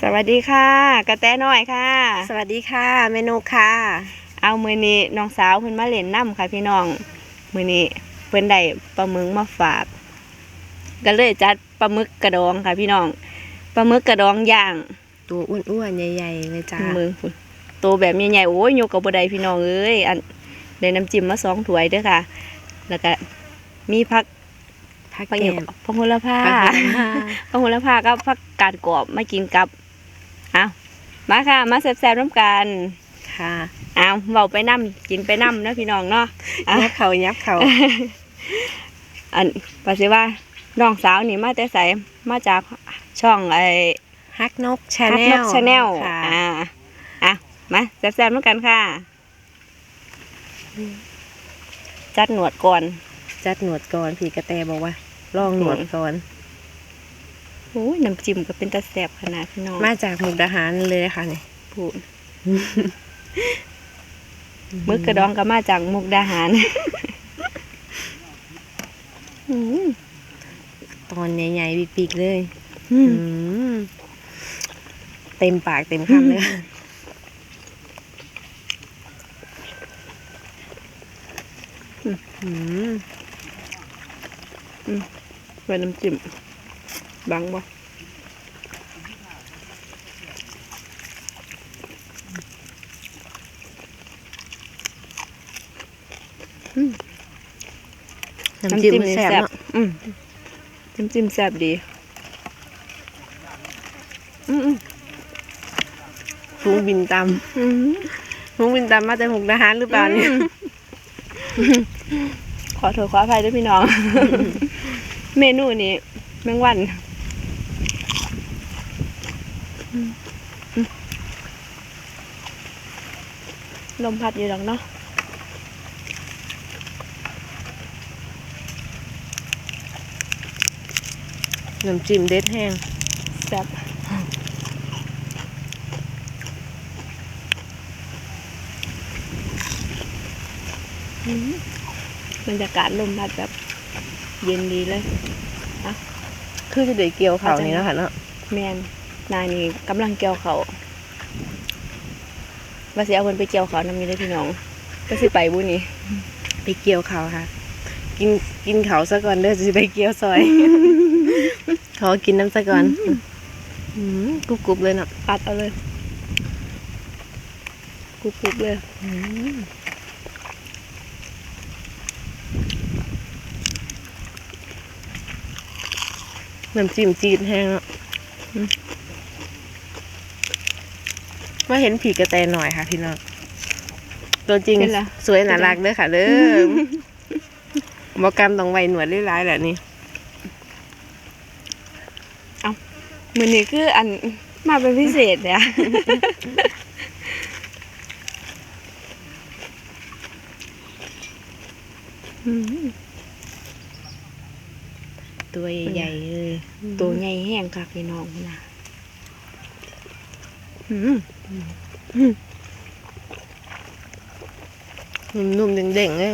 สวัสดีค่ะ กระแตน้อยค่ะ สวัสดีค่ะเมนูค่ะ เอามือนี้น้องสาวเพิ่นมาเล่นน้ำค่ะ พี่น้องมือนี้เพิ่นได้ปลาหมึกมาฝากก็เลยจัดปลาหมึกกระดองค่ะ พี่น้องปลาหมึกกระดองย่าง ตัวอ้วนๆใหญ่ๆเลยจ้ามือพุ่นโตแบบใหญ่ๆโอ้ยยกกับบ่ได้พี่น้องเอ้ยอันได้น้ำจิ้มมาสองถ้วยเด้อค่ะ แล้วก็มีผัก ผักผักแกหยังมผักโหระพาผักโหระพา ผักโหระพากับผักกาดกรอบมากินกับเอามาค่ะ มาแซ่บๆน้ำกันค่ะเอาเบาไปน้ำกินไปน้ำเนาะพี่น้องเนาะ อะ ยับเขายับเขาอันปาสิว่าน้องสาวนี่มาแต่ใสมาจากช่องไอ้ฮักนกชาฮัแนนลกชาแนลค่ะอ่าอะมาแซ่บๆน้ำกันค่ะ จัดหนวดก่อน จัดหนวดก่อนพี่กระแตบอกว่า ลองหนวดก่อนโอ้ยน้ำจิ้มก็เป็นตาแซ่บขนาดพี่น้องมาจากมุกดาหารเลยค่ะนี่พูดมึกกระดองก็มาจากมุกดาหารอืมตอนใหญ่ๆปีกๆเลยอืมอืมเต็มปากเต็มคำเลยค่ะอืม เป็นน้ำจิ้มบังบ่น้ำจิ้มแซ่บเนาะอืมน้ำจิ้มแซ่บดี อืมอืมฟุ้งบินตอืมำฟุ้งบินตำมาจากมุกดาหารหรือเปล่าเนี่ยขอโทษขออภัยด้วยพี่น้อง เมนูนี้แมงวันอืมอืมลมพัดอยู่หรอกเนาะน้ำจิ้มเด็ดแห้งแซ่บอืมบรรยากาศลมพัดแบบ เย็นดีเลยคือจะได้เกี่ยวเขานี่เนาะค่ะเนาะแมนนายนี่กำลังเกี่ยวเขาว่าสิเอาคนไปเกี่ยวเขานำมีได้อพี่น้องก็สิไปบุญนี่ไปเกี่ยวเขาค่ะ กินกินเขาซะก่อนเด้อจะไปเกี่ยวซอย ขอกินน้ำซะก่อนอืมกรุบกรุบเลยเนาะปัดเอาเลยกรุบกรุบๆเลย น้ำจิ้มจีดแห้งเนาะมาเห็นผีกระแตหน่อยค่ะ พี่น้องตัวจริงเป็นไรสวยน่ารักเด้อค่ะเด้อบอกกรรมต้องไวหนวดร้ายๆแหละนี่มือนี้คืออันมาเป็นพิเศษเนี่ยอืม ตัวใหญ่ๆเลยตัวใหญ่แห้งค่ะพี่น้องนะอืมนุ่มๆเด้งๆเลย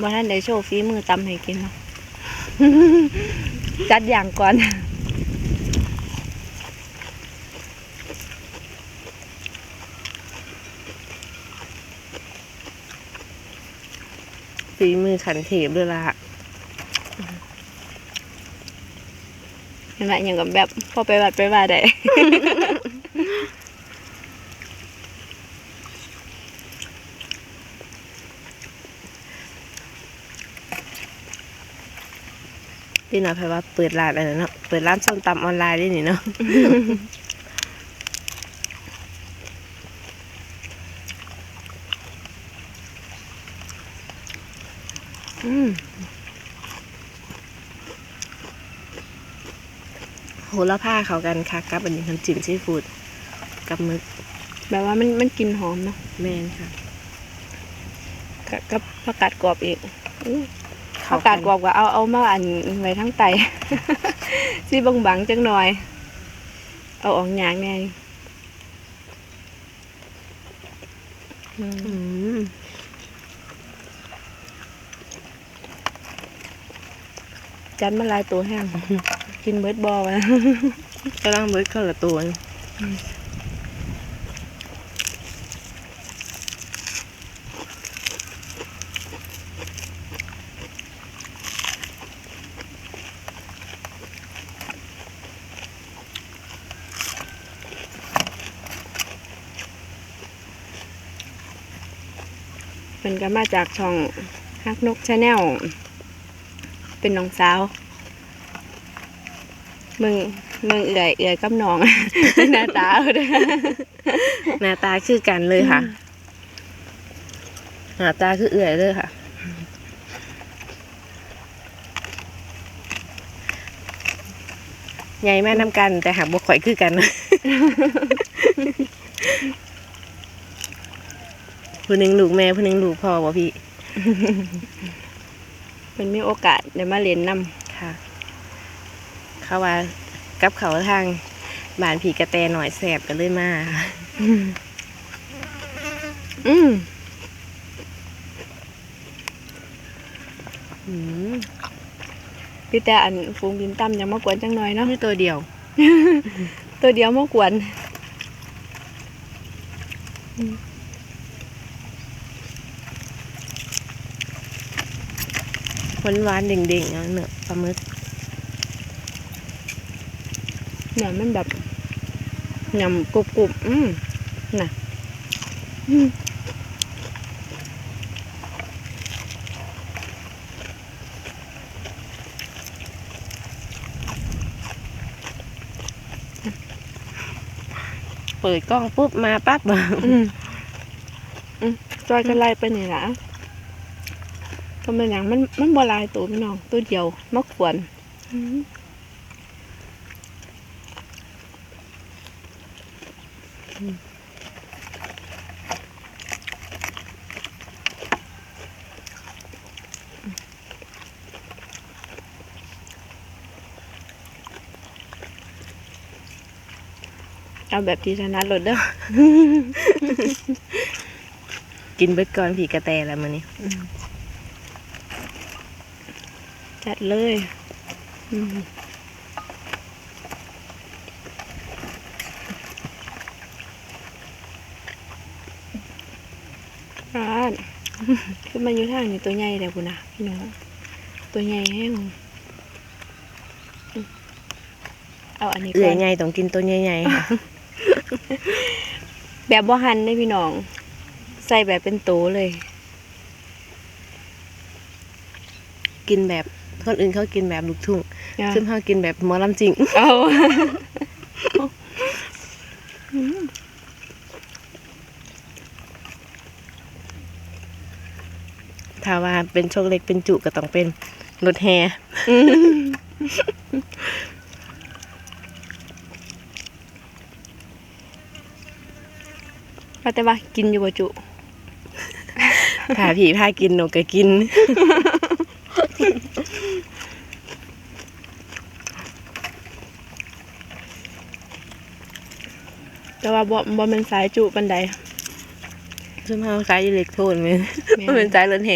ว่าท่านได้โชว์ฝีมือตำให้กินเนาะจัดอย่างก่อน ฝีมือขันเทพด้วยล่ะเห็นไหมอย่างกับแบบพอไปวัดไปว่าได้ ที่น่าแปลว่าเปิดร้านอะไรเนาะเปิดร้านส้มตำออนไลน์ได้นี่เนาะ โหระพาเขากันค่ะกับอันนี้น้ำจิ้มซีฟู้ดกับหมึกแบบว่ามันมันกลินหอมเนาะแมนค่ะกับกับผักกาดกรอบอีกอื้อเข้ผักกาดกรอบก็เอาเอามาอันไว้ทั้งไตสิบางบังๆจังหน่อย เอาออกอย่างแน่อืมจัดมาหลายตัวแห้ง กินเบิร์ดบอลนะกำลังเบิร์ดคนละตัวเป็นก็มาจากช่องฮักนกชาแนลเป็นน้องสาว มึงมึงเอื่อยเอื่อยกับน้อง หน้าตาเอาเด้อหน้าตาคือกันเลยค่ะ หน้าตาคือเอื่อยเลยค่ะ ใหญ่แม่น้ำกัน แต่หากบกข่อยคือกันผู้หนึ่งลูกแม่ผู้หนึ่งลูกพ่อบ่พี่ เป็นมีโอกาสได้มาเล่นนค่ะ เขาว่ากับเขาทางบ้านผีกระแตหน่อยแสบกันเลยมาค่ะำอืมอืมพี่แต่อันฟูงบินตั้มยังมากวนจังหน่อยเนาะนี่ตัวเดียว ตัวเดียวมากวนหวานหวานๆเด่งๆอะเนื้อปลาหมึก เนี่ยมันแบบยำกรุบกรุบๆอืมน่ะอืมเปิดกล้องปุ๊บมาปั๊บอืมอืมจอยกันไล่ไปนี่ละก็เป็นอย่างมันมันบหลายตัวพี่น้องตัวเดียวมากวน เอาแบบที่ชนะรถเด้อ กินเบิดก่อนผีกระแตแล้วมันนี่จัดเลยอืมอ่านขึ้นมาอยู่ทางนี้ตัวใหญ่เลยคุณนะพี่น้องตัวใหญ่แห้งอืมเอาอันนี้เอื่ก่ออยนใหญ่ต้องกินตัวใหญ่ๆค่ะ แบบบ่หันได้พี่น้อง ใส่แบบเป็นโตเลย กินแบบคนอื่นเขากินแบบลูกทุ่งอะซึ่งเขากินแบบหมอลำจริง เอาถ้าว่าเป็นโชคเล็กเป็นจุก็ต้องเป็นรถแฮ ว่าแต่ว่ากินอยู่บ่จุ ถ้าผีพากินหนูก็กิน แต่ว่าบ่บ่แมันสายจุปันใด ซึ่งเขาสายอิเล็กโทรนไหมแม่มันเป็นสายรถแฮ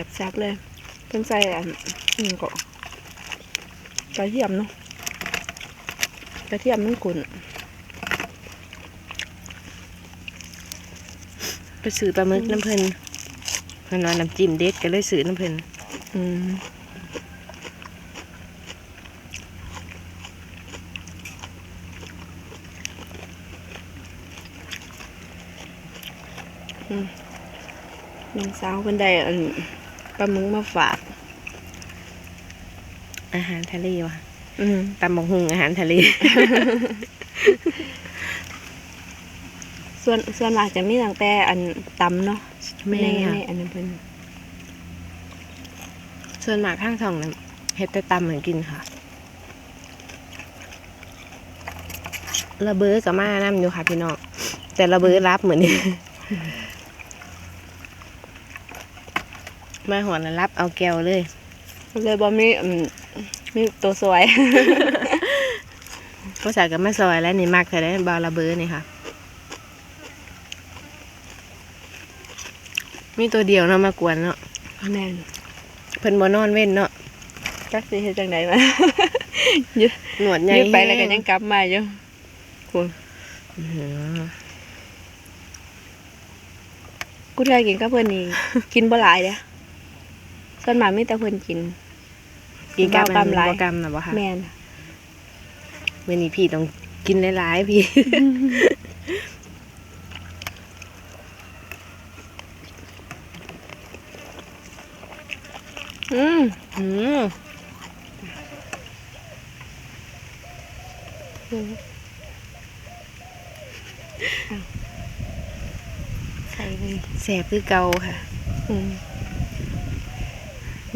แบบแซ่บเลยเพิ่นใส่อันนี้ก็กระเทียมเนาะกระเทียมมันกุ่นไปซื้อปลาหมึกน้ำเพลินเพิ่นว่าน้ำจิ้มเด็ดก็เลยซื้อน้ำเพลินอืมอืมน้องสาวเพิ่นได้อัน ปลาหมึกมาฝาก อาหารทะเลว่ะอืมตำบักหุงอาหารทะเล ส่วนส่วนมากจะมีตั้งแต่อันตำเนาะแม่ในค่ะ ในอันนั้นเพิ่นส่วนมากข้างทองนั้นเฮ็ดแต่ตำเหมือนกินค่ะ ระเบ้อกับมาน้ำอยู่ค่ะพี่น้องแต่ระเบ้อรับเหมือนนี้ มาหอนแล้วรับเอาแก้วเลย เลยบ่มีอืมมีตัวสวย ภาษากับมาซอยแล้วนี่มักแต่ได้บาลาเบอร์นี่ค่ะ มีตัวเดียวเนาะมากวนเนาะแม่นเพิ่นบ่นอนเว้นเนาะจักสิเฮ็ดจังไดมา ยืดหนวดใหญ่ยืดไปแล้วก็ยังกลับมาอยู่คุณอื้อหือกูทายกินกับเพิ่นนี่ กินบ่หลายเด้อ ส่วนมากมีแต่เพิ่นกินกินกรรมบ่กรรมหลายบ่กรรมนะบ่ค่ะแม่นมื้อนี้พี่ต้องกินหลายๆพี่อืมอืมใส่เลยแสบคือเก่าค่ะ อืม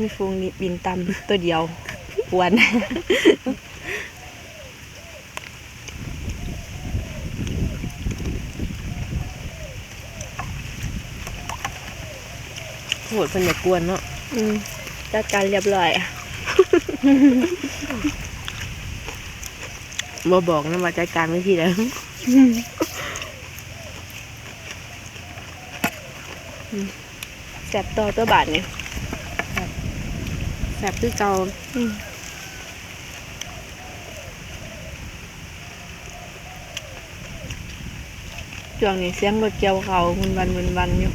มีฟูงนี่บินตำตัวเดียวปวนโหดเพิ่นอย่ากวนเนาะอืมจัดการเรียบร้อยบ่บอกนะว่าจัดการวิธีแล้วแสบต่อตัวบาทเนี่ย แสบคือเก่าอืมช่วงนี้เสียงรถเกี่ยวเขามุนวันมุนวันอยู่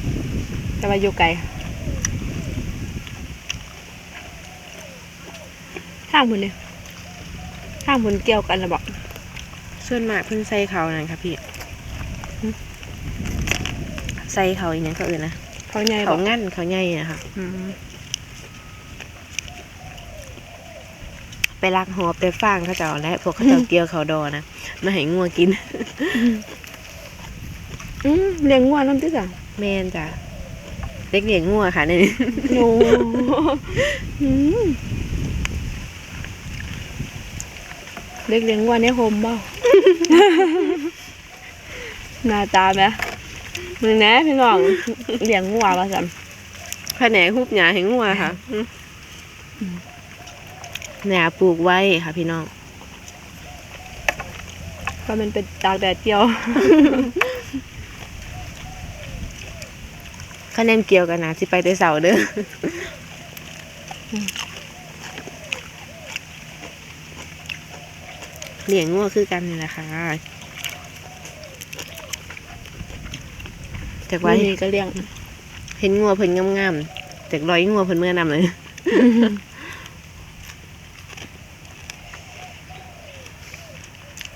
แต่ว่าอยู่ไกลทางมุนเนี่ยทางมุนเกี่ยวกันนะบอกส่วนมากเพิ่นใส่เขานั่นค่ะพี่ใส่เขาอีหยังก็เอื่นนะเขาใหญ่บเขาอกงั้นเขาใหญ่นะคะ อืม ไปลักหอบไปฟางเขาเจ้าและพวกเขาเจ้าเกี่ยวเขาดอนะมาให้งัวกินอืมเลี้ยงวัวน้ำติสั่งแม่นจ้ะเด็กเลี้ยงงัวค่ะนี่โอ้อืมเล็กเลี้ยงวัวในโฮมบ่หน้าตาไหมมึงแหน่พี่น้องเลี้ยงวัวป่ะสัมแผนกฮุบหญ้าให้งัวค่ะ หญ้าปลูกไว้ค่ะพี่น้อง ก็มันเป็นตากแดดเจียวคะแนนเกี่ยวกันนะสิไปแต่เสาร์เด้ออเลี้ยงงัวคือกันนี่แหละค่ะจากว่าวันนี้ก็เลี้ยง เห็นงัวเพิ่นงามๆจากร้อยงัวเพิ่นเมื่อนำเลย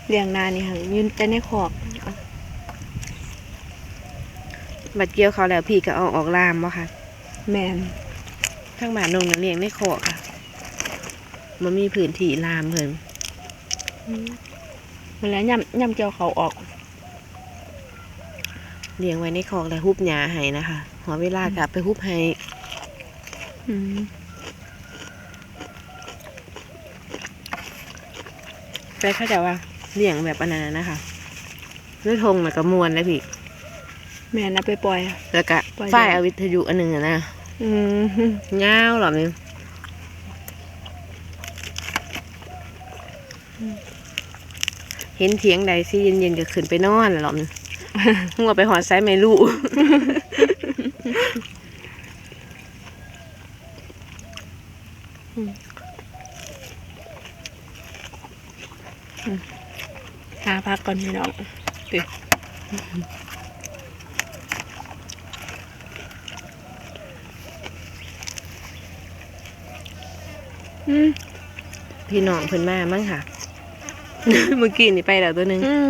เลี้ยงนานนี่ค่ะยืนแต่ในคอกบัดเกี่ยวเขาแล้วพี่ก็เอาออกลามบ่ค่ะ แมนข้างบ้านนงน่ะเลี้ยงในคอกค่ะมันมีพื้นที่ลามเพิ่นเวลาย่ำย่ำเกี่ยวเขาออกเลี้ยงไว้ในคอกแล้วฮุบหญ้าให้นะคะหอเวลากลับไปฮุบให้อืมแต่เขาจะว่า เลี้ยงแบบอันนั้นนะนะคะด้วยธงแล้วก็มวนแล้วพี่แมนเอาไปปล่อย แล้วก็ปล่อยฝ้ายได้เอาวิทยุอันหนึ่งอะนะอืมเงาวหรอนี่เห็นเถียงใดสิเย็นๆก็ขึ้นไปนอนหรอนี่หัวไปหอดไซส์ไม่รู้ หาพักก่ อนพี่น้องติอืมพี่น้องเพิ่นมามั้งค่ะ เมื่อกี้นี่ไปแล้วตัวหนึงอืม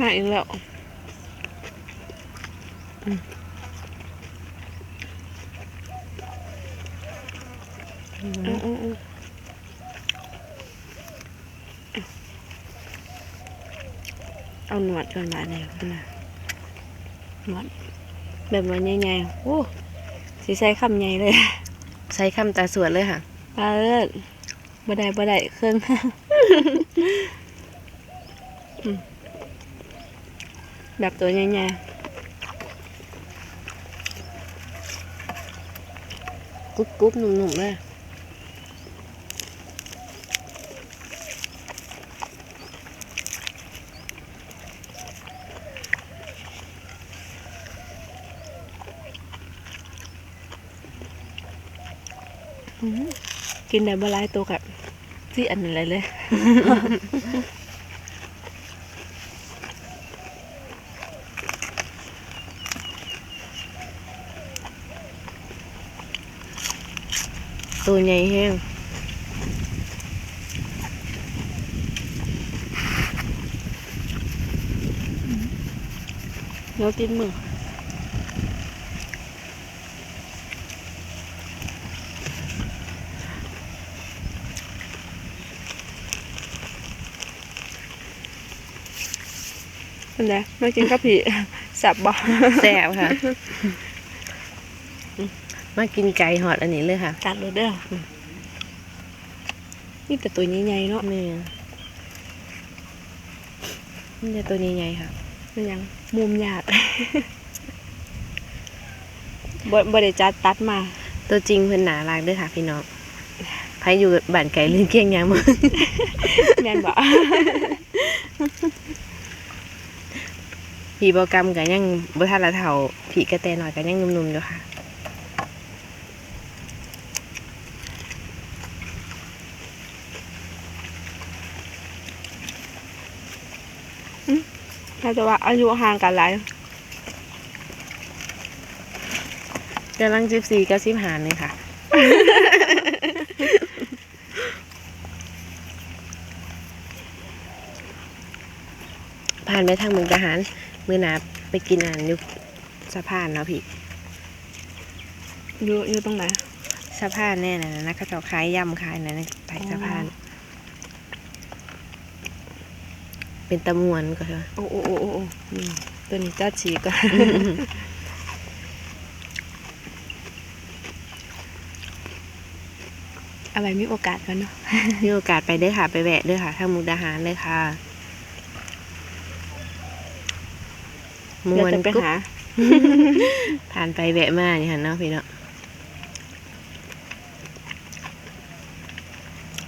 มาอีกแล้วอื หนวดก่นบาดนี่คุณน่ะหนวดแบบว่าใหญ่ๆโอ้สีใส่คำใหญ่เลย ใส่คำตาสวดเลยค่ะปลาเลิศบ่ได้บ่ได้เครื่องแบบตัวใหญ่ๆกุ๊บๆหนุ่มๆเลย กินได้บ่หลายตัวกับที่อันนั้นเลยเลย ตัวใหญ่แห้งเนื้อติดมือ เป็นไงไม่กินกะปิสับบ่แซ่บค่ะ มากินไก่หอดอันนี้เลยค่ะตัดเลยเด้ออนี่แต่ตัวใหญ่ๆเนาะนี่นี่จะตัวใหญ่ๆค่ะมันยังมุมยากบ่บ่ได้จัดตัดมา ตัวจริงเพิ่นหนารักเด้วยค่ะพี่น้องไผอยู่บ้านไก่ลื่นเกี้ยงยางมาแม่นบ่ ผีบกรรมกันยังบ่ทันละเท่าผีกระแตหน่อยกันยังหนุ่มๆอยู่ค่ะน่าจะว่าอายุห่างกันหลายกำลังจิบซีกับสิบหานเลยค่ะ ผ่านไปทางเมืองทหาร มือหนาไปกินอาหารอยู่สะพานเนาะพี่อยู่อยู่ตรงไหนสะพานแน่นะนะเขาเจ้าขายยำขายนะไปสะพาน เป็นตะมวนก็เถอะโอ้โอ้โอ้โอ้โอ้อืมตัวนี้จัดฉีกก่อนเอาไว้มีโอกาสกันเนาะมีโอกาสไปเด้อค่ะ ไปแวะเด้อค่ะทางมุกดาหารเลยค่ะ มเดี๋ยววนจะไปกุ๊บหาผ่านไปแวะมานี่ค่ะเนาะพี่เนาะ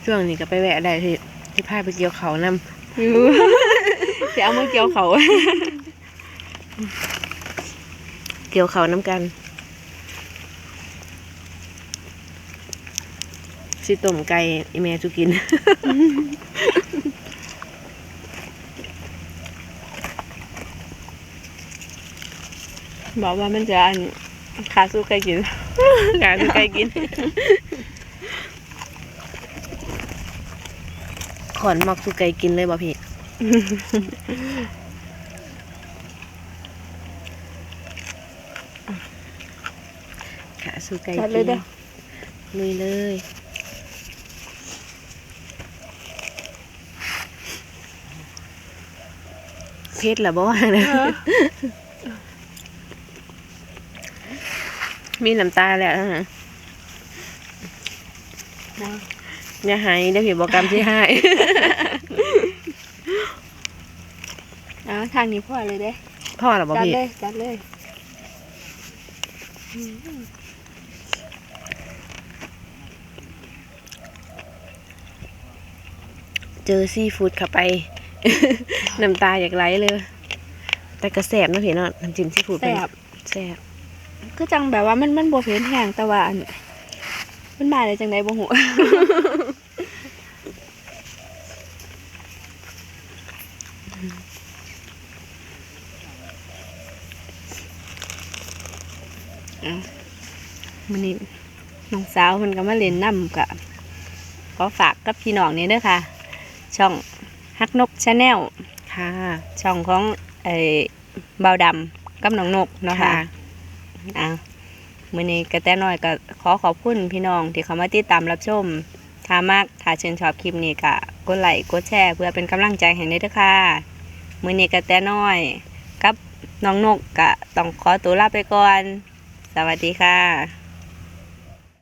ช่วงนี้ก็ไปแวะได้ที่ที่พาไปเกี่ยวเขาวนำอยู่จะเอามาเกี่ยวเขาเกี่ยวเขาวน้ำกันสิต้มไก่อีเมจูกิน บอกว่ามันจะอันขาสู้ใครกินกาคือไก่กินขอนมักสุไก่กินเลยบ่พี่ขาสุไก่จัดกิเลยนเด้อลุยเลยเพชรเหรอบ่ว่านะ มีน้ำตาแล้วนะอย่าหายเดี๋ยวผีบอกกรรมที่ให้เอาทางนี้พ่อเลยเด้พ่อเหรอบอกจัดพี่เลยจัดเลยเจอซีฟู้ดเข้าไป น้ำตาอยากไหลเลย แต่กระแสบเนาะพี่เนาะน้ำจิ้มซีฟู้ดแซ่บแซ่บ ก็จังแบบว่ามันมันบ่เผ็ดแห้งแต่ว่าอันมันมาได้จังไดบ่ฮู้อะมื้อนี้น้องสาวเพิ่นก็มาเล่นน้ำกะขอฝากกับพี่น้องนี่เด้อค่ะ ช่องฮักนกชาแนลค่ะ ช่องของไอ้เบาวดำกับน้องนกเนาะค่ะค่ะ อะมื้อนี้กระแตน้อยก็ขอขอบคุณพี่น้องที่เขามาติดตามรับชมถ้ามากถ้าชื่นชอบคลิปนี้ก็กดไลค์กดแชร์เพื่อเป็นกำลังใจให้ด้วยด้อค่ะมื้อนี้กระแตน้อยกับน้องนกก็ต้องขอตัวลาไปก่อน สวัสดีค่ะ